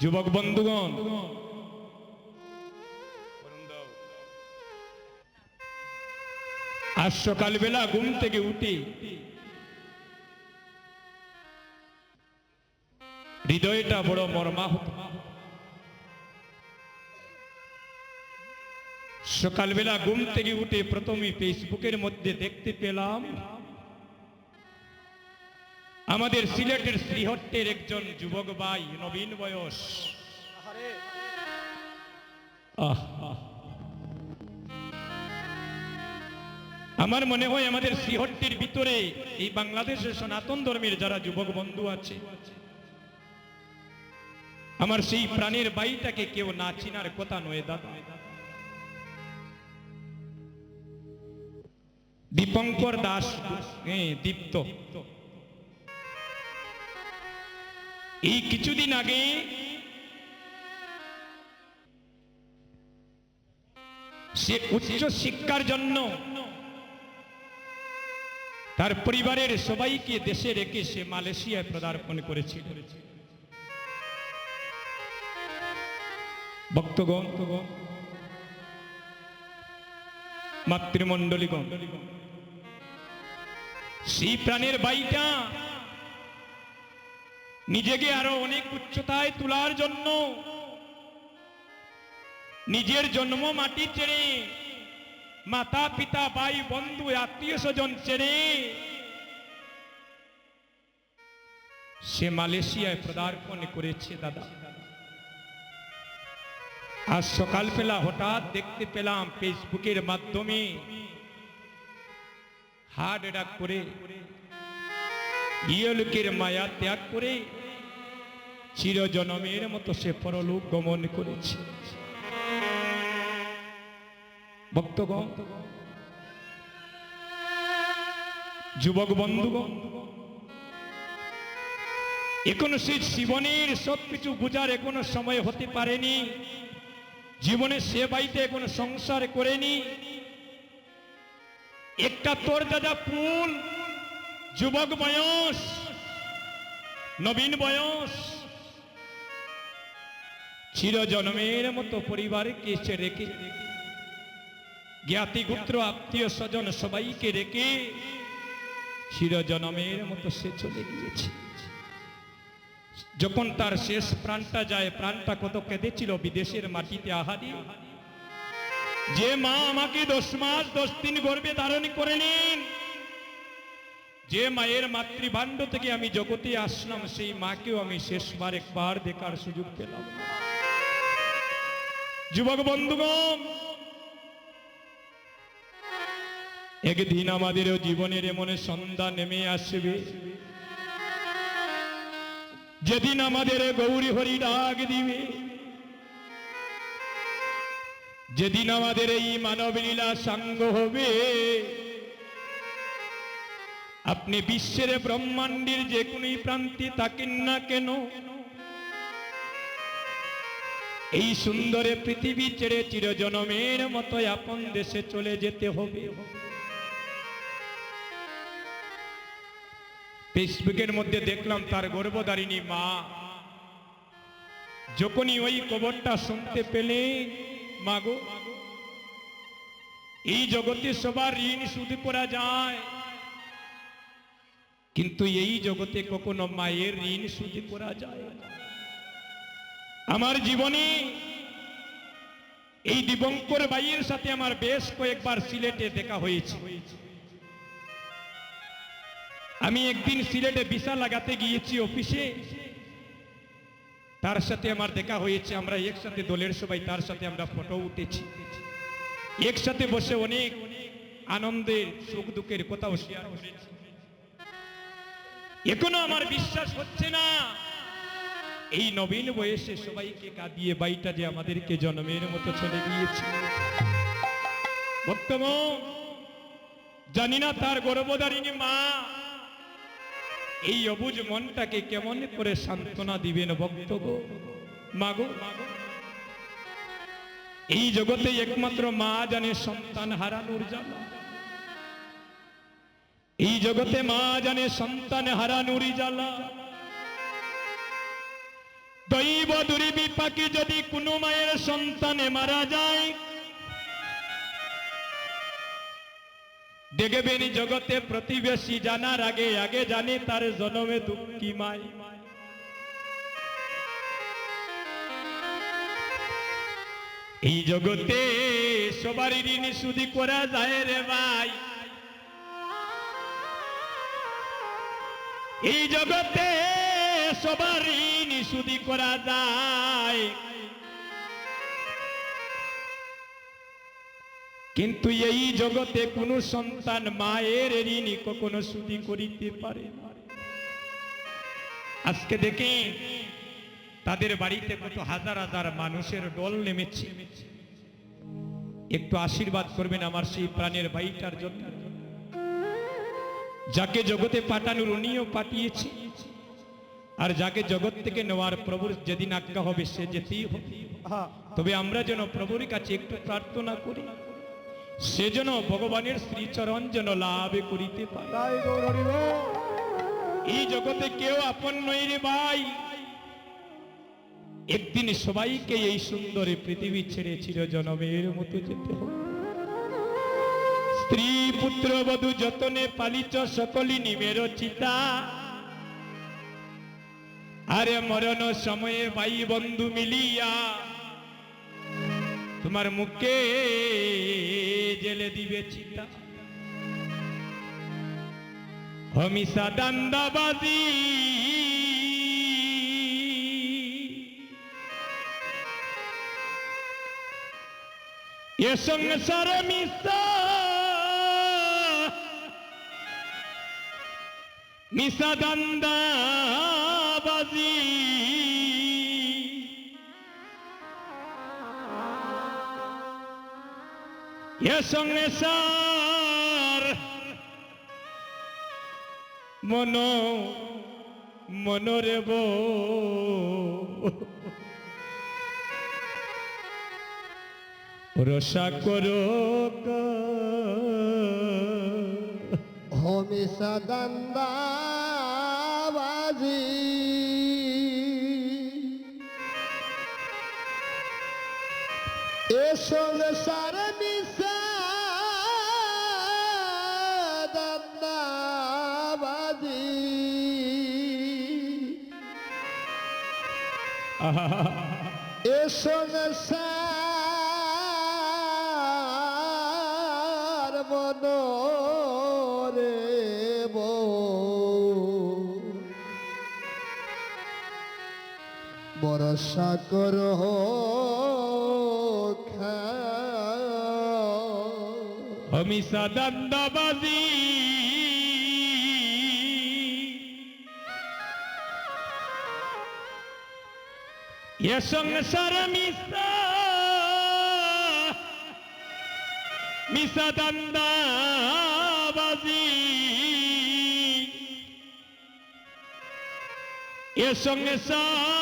যুবক বন্ধুগণ, আজ সকালবেলা ঘুম থেকে উঠে হৃদয়টা বড় মর্মাহত। সকালবেলা ঘুম থেকে উঠে প্রথমে ফেসবুকের মধ্যে দেখতে পেলাম আমাদের সিলেটের শ্রীহট্টের একজন যুবক ভাই নবীন বয়স। আমার মনে হয় আমাদের শ্রীহট্টির ভিতরে এই বাংলাদেশের সনাতন ধর্মের যারা যুবক বন্ধু আছে আমার সেই প্রাণের বাড়িটাকে কেউ না চিনার কথা নয় দাদা। দীপঙ্কর দাস হ্যাঁ দীপ্ত। এই কিছুদিন আগে সে উচ্চ শিক্ষার জন্য তার পরিবারের সবাইকে দেশে রেখে সে মালয়েশিয়ায় পদার্পণ করেছিল। ভক্তগণ মাতৃমণ্ডলীগণ, সেই প্রাণের বাইটা নিজেকে আরও অনেক উচ্চতায় তোলার জন্য। নিজের জন্ম মাটি ছেড়ে মাতা, পিতা, ভাই, বন্ধু, আত্মীয় স্বজন ছেড়ে সে মালয়েশিয়ায় পদার্পণ করেছে দাদা। আজ সকালবেলা হঠাৎ দেখতে পেলাম ফেসবুকের মাধ্যমে হার্ট অ্যাটাক করে ইয়লোকের মায়া ত্যাগ করে চিরজনমের মতো সে পরলোক গমন করেছে। ভক্তগণ, যুবক বন্ধুগণ, এখনও সে জীবনের সবকিছু বোঝার এখনও সময় হতে পারেনি। জীবনে সে বাড়িতে এখনও সংসার করেনি। একটা তোর দাদা ফুল যুবক বয়স, নবীন বয়স। চিরজন্মের মতো পরিবারকে সে রেখে, জ্ঞাতি গোত্র, আত্মীয় স্বজন সবাইকে রেখে চিরজনমের মতো সে চলে গিয়েছে। যখন তার শেষ প্রাণটা যায়, প্রাণটা কত কেঁদেছিল বিদেশের মাটিতে আহারি যে মা আমাকে দশ মাস, দশ দিন গর্বে ধারণ করে নিন। যে মায়ের মাতৃভাণ্ড থেকে আমি জগতে আসলাম, সেই মাকেও আমি শেষবার একবার দেখার সুযোগ পেলাম। যুবক বন্ধুগণ, একদিন আমাদেরও জীবনের এমন সন্ধ্যা নেমে আসবে। যেদিন আমাদের গৌরী হরি ডাক দিবে, যেদিন আমাদের এই মানব লীলা সাঙ্গ হবে আপনি বিশ্বের ব্রহ্মাণ্ডের যে কোনো প্রান্তে থাকেন না কেন? এই সুন্দরে পৃথিবী ছেড়ে চিরজনমের মতো আপন দেশে চলে যেতে হবে। ফেসবুকের মধ্যে দেখলাম তার গর্ভধারিণী মা। যখনই ওই খবরটা শুনতে পেলে মাগো এই জগতে সবার ঋণ সুদ করা যায়। কিন্তু এই জগতে কখনো মায়ের ঋণ সুদ করা যায় আমার জীবনে এই দিবঙ্কর বাইয়ের সাথে আমার বেশ কয়েকবার সিলেটে দেখা হয়েছে। আমি একদিন সিলেটে ভিসা লাগাতে গিয়েছি অফিসে। তার সাথে আমার দেখা হয়েছে, আমরা একসাথে দলের সবাই তার সাথে আমরা ফটো উঠেছি। একসাথে বসে অনেক আনন্দের সুখ দুঃখের কথাও শেয়ার করেছি। এখনও আমার বিশ্বাস হচ্ছে না। এই নবীন বয়সে সবাইকে কাঁদিয়ে বাইটা যে আমাদেরকে জন্মের মতো চলে গিয়েছে। জানি না তার গর্ভধারিণী মা, এই অবুজ মনটাকে কেমন করে সান্ত্বনা দিবেন গো? মাগো এই জগতে একমাত্র মা জানে সন্তান হারানোর জ্বালা এই জগতে মা জানে সন্তান হারানোর জ্বালা। দৈব দুর্বিপাকে যদি কোনো মায়ের সন্তানে মারা যায়, দেখবেন জগতে প্রতিবেশী জানার আগে আগে জানে তার জন্মে দুঃখী মাই এই জগতে সবারই ঋণ শুধু করা যায় রে ভাই। এই জগতে সবার ঋণ শুধু করা যায়। কিন্তু এই জগতে কোনো সন্তান মায়ের ঋণ কখনো শুধু করিতে পারে আজকে দেখেন তাদের বাড়িতে কত হাজার হাজার মানুষের দল নেমেছে। একটু আশীর্বাদ করবেন আমার সেই প্রাণের ভাইটার জন্য। যাকে জগতে পাঠানোর উনিও পাঠিয়েছে। আর যাকে জগৎ থেকে নেওয়ার প্রভুর যেদিন আজ্ঞা হবে সে যেতেই হবে। তবে আমরা যেন প্রভুর কাছে একটু প্রার্থনা করি সে যেন ভগবানের শ্রীচরণ যেন লাভ করিতে পারে। এই জগতে কেউ আপন নই রে ভাই। একদিন সবাইকে এই সুন্দর পৃথিবী ছেড়ে চির জনমের মতো যেতে হবে। স্ত্রী পুত্র বধূ যতনে পালিত সকলি নিমের চিতা। আরে মরণ সময়ে ভাই বন্ধু মিলিয়া, তোমার মুখে জেলে দিবে চিতা। হমিষা দান্দাবাজি এ সংসার মিশা। মিশা দান্দাবাজি এ সংসার মন মনরে বো রসা করো হমিষা দান্দাবাজি। এ সংসার মিশা দান্দাবাজি। এ সংসার মন রে বরসা কর হমিষা দান্দাবাজি এ সংসার মিশা। মিশা এ সংসার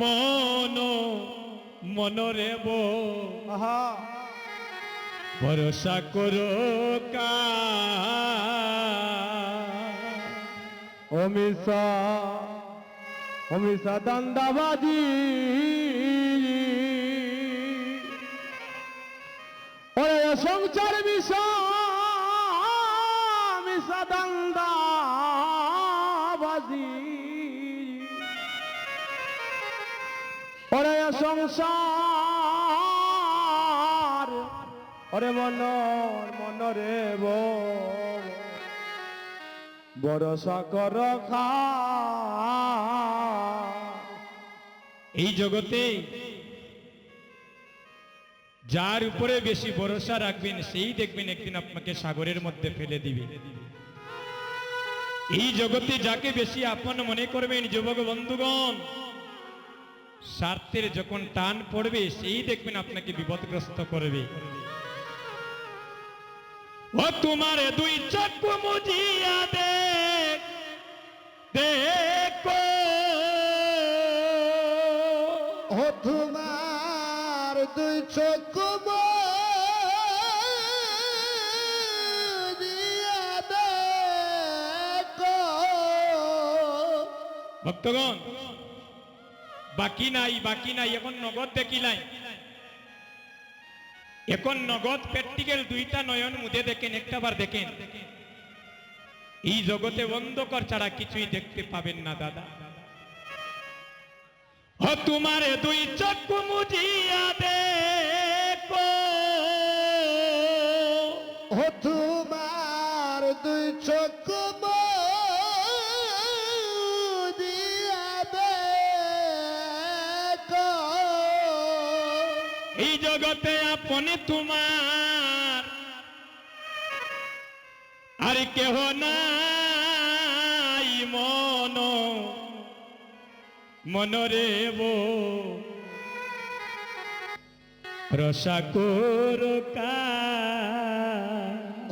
মন মনরে বো। ভরসা করো কা। অমিষা অমিষা দান্দাবাজি। ওরে সংসার মিশা মিশা দান্দাবাজি সংসার। ওরে মনর মনরে বল ভরসা কর খা এই জগতে যার উপরে বেশি ভরসা রাখবেন, সেই দেখবেন একদিন আপনাকে সাগরের মধ্যে ফেলে দিবে। এই জগতে যাকে বেশি আপন মনে করবেন, যুবক বন্ধুগণ স্বার্থের যখন টান পড়বে সেই দেখবেন আপনাকে বিপদগ্রস্ত করবে। ও তোমার দুই চক্ষু মুজিয়া দেখ দেখো। ও তোমার দুই দেখো। ভক্তগণ বাকি নাই বাকি নাই, এখন নগদ দেখিলাই এখন নগদ প্র্যাকটিক্যাল দুইটা নয়ন মুদে দেখেন একটাবার দেখেন। এই জগতে অন্ধকার ছাড়া কিছুই দেখতে পাবেন না, দাদা। ও তোমার দুই চক্ষু মুজিয়া দেখো। ও তোমার দুই চোখ এই জগতে আপনি তোমার। আর কেহ নাই মন। মনরে বো। রসা কোরকা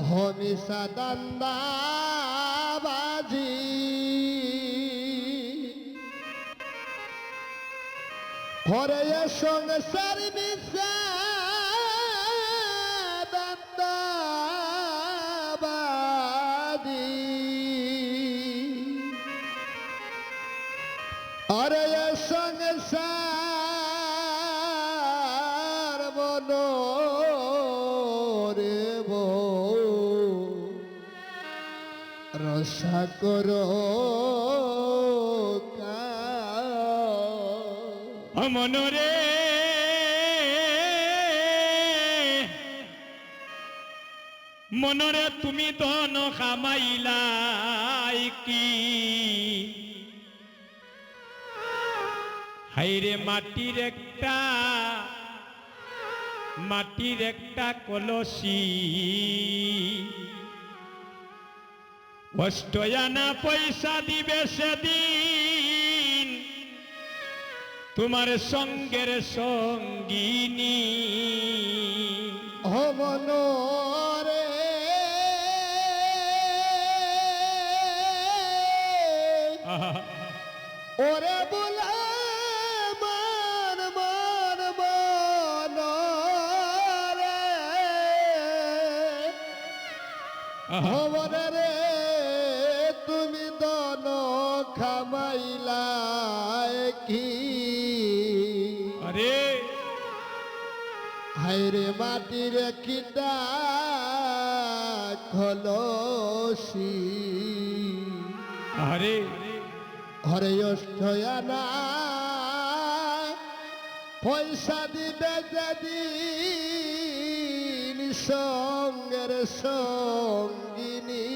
হমিষা দান্দাবাজি হরে সংসার মিশা দান্দাবাজি সংসার মন রে রসা করো। মনরে মনরে তুমি ধন খামাইলাই কি? হাইরে মাটির একটা মাটির একটা কলসি। কষ্ট আনা পয়সা দিবে সেদিন। তোমার সঙ্গের সঙ্গিনী। হমন রে ওরে বলা মান মান মান রে। তুমি দন খামাইলা কি মাটির কিটা খলসি। আরে হরে অষ্টয়ানা পয়সা দিবে যেদিন সঙ্গের সঙ্গিনী।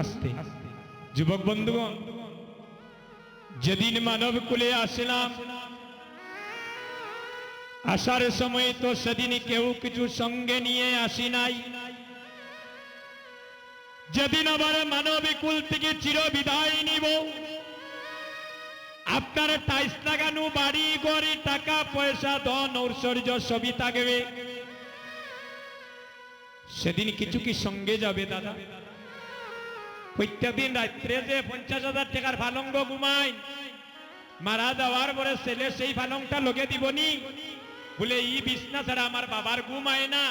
আস্তে। যুবক বন্ধুগণ যেদিন মানব কুলে আসলাম আসার সময় তো সেদিন কেউ কিছু সঙ্গে নিয়ে আসি নাই। যেদিন আবার মানব কুল থেকে চির বিদায় নিব। আপনার টাইস লাগানো বাড়ি গড়ি টাকা, পয়সা, ধন, ঐশ্বর্য সবই থাকবে। সেদিন কিছু কি সঙ্গে যাবে দাদা? প্রত্যেকদিন রাত্রে যে পঞ্চাশ হাজার টাকার ফালঙ্গ ঘুমাই মারা যাওয়ার পরে ছেলে সেই ফালংটা লোকে দিবনি। বলে, ই বিছনা ছাড়া আমার বাবার ঘুমায় না।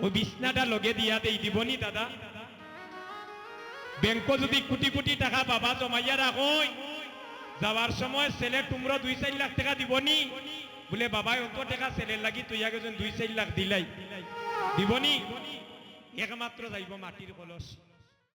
ওই বিছনাটা লগে দিয়া দেই, দিবনি দাদা। ব্যাংক যদি কোটি কোটি টাকা বাবা জমাইয়া রাখই, যাওয়ার সময় ছেলে তোমরা দুই চার লাখ টাকা দিবনি। বলে বাবা অত টাকা ছেলের লাগি তুই আগে দুই চার লাখ দিলাই। দিবনি? একমাত্র যাইব মাটির কলস।